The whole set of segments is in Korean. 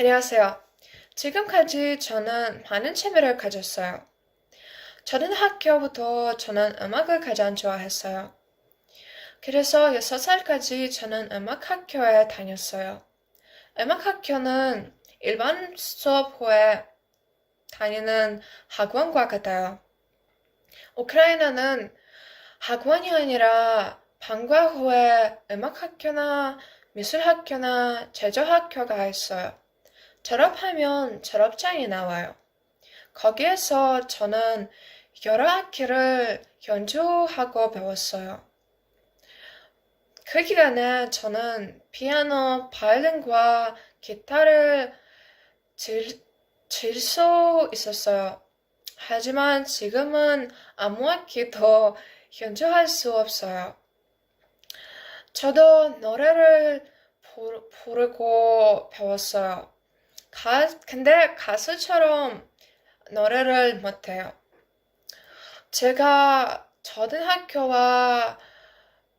안녕하세요. 지금까지 저는 많은 취미를 가졌어요. 저는 학교부터 저는 음악을 가장 좋아했어요. 그래서 6살까지 저는 음악 학교에 다녔어요. 음악 학교는 일반 수업 후에 다니는 학원과 같아요. 우크라이나는 학원이 아니라 방과 후에 음악 학교나 미술 학교나 제조 학교가 있어요. 졸업하면 졸업장이 나와요. 거기에서 저는 여러 악기를 연주하고 배웠어요. 그 기간에 저는 피아노, 바이올린과 기타를 칠, 칠수 있었어요. 하지만 지금은 아무 악기도 연주할 수 없어요. 저도 노래를 부르- 부르고 배웠어요. 가, 근데 가수처럼 노래를 못해요. 제가 초등학교와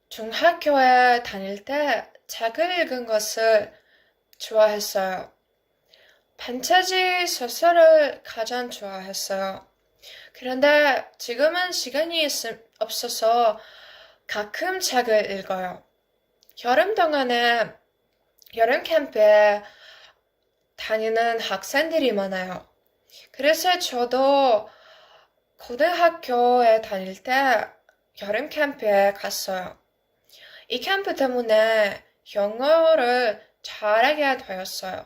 중학교에 다닐 때 책을 읽은 것을 좋아했어요. 판타지 소설을 가장 좋아했어요. 그런데 지금은 시간이 있- 없어서 가끔 책을 읽어요. 여름 동안에 여름 캠프에 다니는 학생들이 많아요. 그래서 저도 고등학교에 다닐 때 여름 캠프에 갔어요. 이 캠프 때문에 영어를 잘하게 되었어요.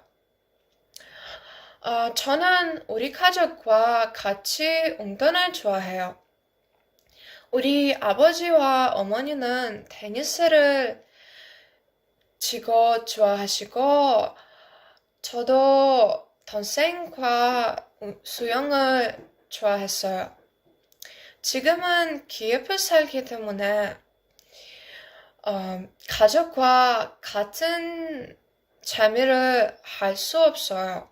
어, 저는 우리 가족과 같이 운동을 좋아해요. 우리 아버지와 어머니는 테니스를 치고 좋아하시고, 저도 동생과 수영을 좋아했어요. 지금은 기업을 살기 때문에 어, 가족과 같은 재미를 할 수 없어요.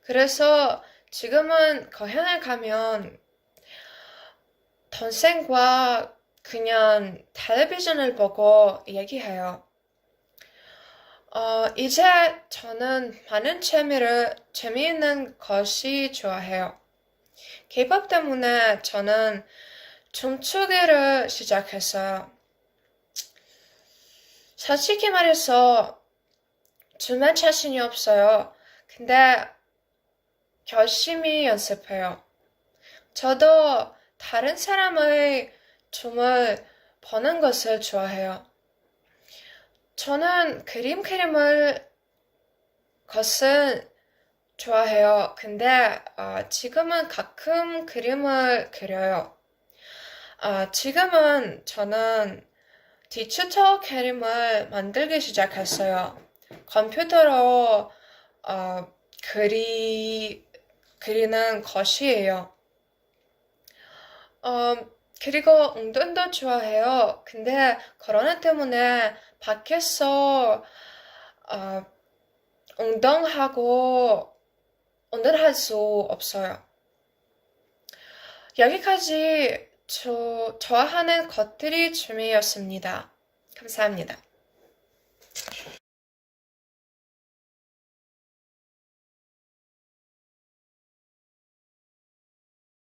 그래서 지금은 거행을 가면 동생과 그냥 텔레비전을 보고 얘기해요. 어, 이제 저는 많은 재미를, 재미있는 것이 좋아해요. K-pop 때문에 저는 춤추기를 시작했어요. 솔직히 말해서 춤에 자신이 없어요. 근데 열심히 연습해요. 저도 다른 사람의 춤을 보는 것을 좋아해요. 저는 그림 그림을 것은 좋아해요. 근데 어, 지금은 가끔 그림을 그려요. 아, 지금은 저는 디지털 그림을 만들기 시작했어요. 컴퓨터로 어, 그리, 그리는 것이에요. 어, 그리고 운동도 좋아해요. 근데 코로나 때문에 밖에서 어, 운동하고 운동할 수 없어요. 여기까지 저, 좋아하는 것들이 취미였습니다. 감사합니다.